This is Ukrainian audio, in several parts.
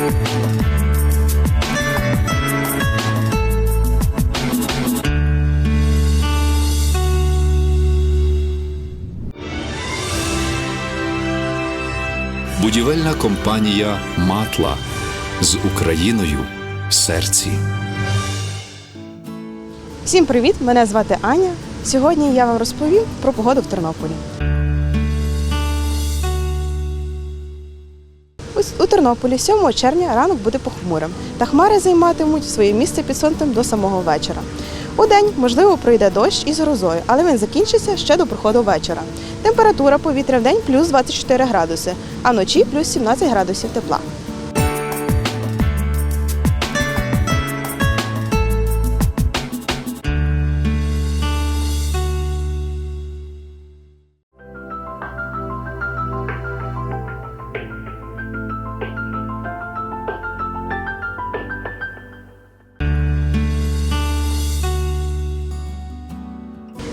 Будівельна компанія Матла з Україною в серці. Всім привіт! Мене звати Аня. Сьогодні я вам розповім про погоду в Тернополі. У Тернополі 7 червня ранок буде похмурим, та хмари займатимуть своє місце під сонцем до самого вечора. У день, можливо, пройде дощ із грозою, але він закінчиться ще до приходу вечора. Температура повітря в день плюс 24 градуси, а вночі плюс 17 градусів тепла.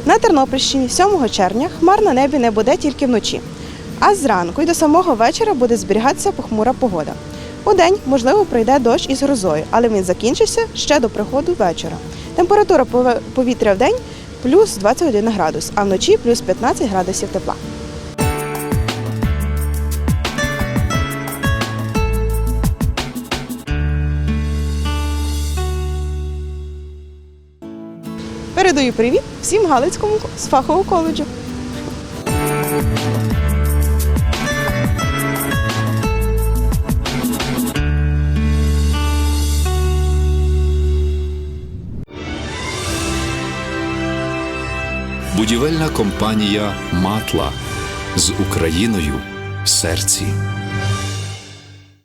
На Тернопільщині 7 червня хмар на небі не буде тільки вночі. А зранку і до самого вечора буде зберігатися похмура погода. У день, можливо, пройде дощ із грозою, але він закінчиться ще до приходу вечора. Температура повітря в день плюс 21 градус, а вночі плюс 15 градусів тепла. Передаю привіт всім Галицькому з фахового коледжу. Будівельна компанія Матла з Україною в серці.